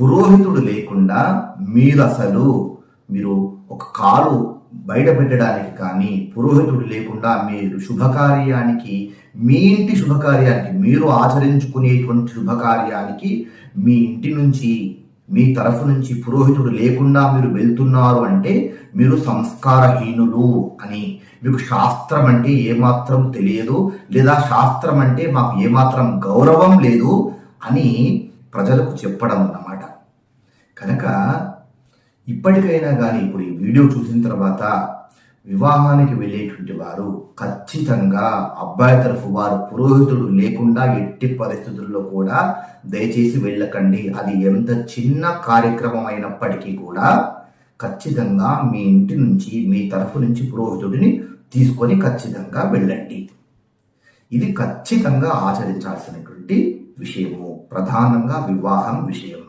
పురోహితుడు లేకుండా మీరు అసలు మీరు ఒక కాలు బయట పెట్టడానికి కానీ పురోహితుడు లేకుండా మీరు శుభకార్యానికి మీ ఇంటి శుభకార్యానికి మీరు ఆచరించుకునేటువంటి శుభకార్యానికి మీ ఇంటి నుంచి మీ తరఫు నుంచి పురోహితుడు లేకుండా మీరు వెళ్తున్నారు అంటే మీరు సంస్కారహీనులు అని. మీకు శాస్త్రం అంటే ఏమాత్రం తెలియదు లేదా శాస్త్రం అంటే మాకు ఏమాత్రం గౌరవం లేదు అని ప్రజలకు చెప్పడం అన్నమాట. కనుక ఇప్పటికైనా కానీ ఇప్పుడు ఈ వీడియో చూసిన తర్వాత వివాహానికి వెళ్ళేటువంటి వారు ఖచ్చితంగా అబ్బాయి తరఫు వారు పురోహితుడు లేకుండా ఎట్టి పరిస్థితుల్లో కూడా దయచేసి వెళ్ళకండి. అది ఎంత చిన్న కార్యక్రమం అయినప్పటికీ కూడా ఖచ్చితంగా మీ ఇంటి నుంచి మీ తరఫు నుంచి పురోహితుడిని తీసుకొని ఖచ్చితంగా వెళ్ళండి. ఇది ఖచ్చితంగా ఆచరించాల్సినటువంటి విషయము. ప్రధానంగా వివాహం విషయం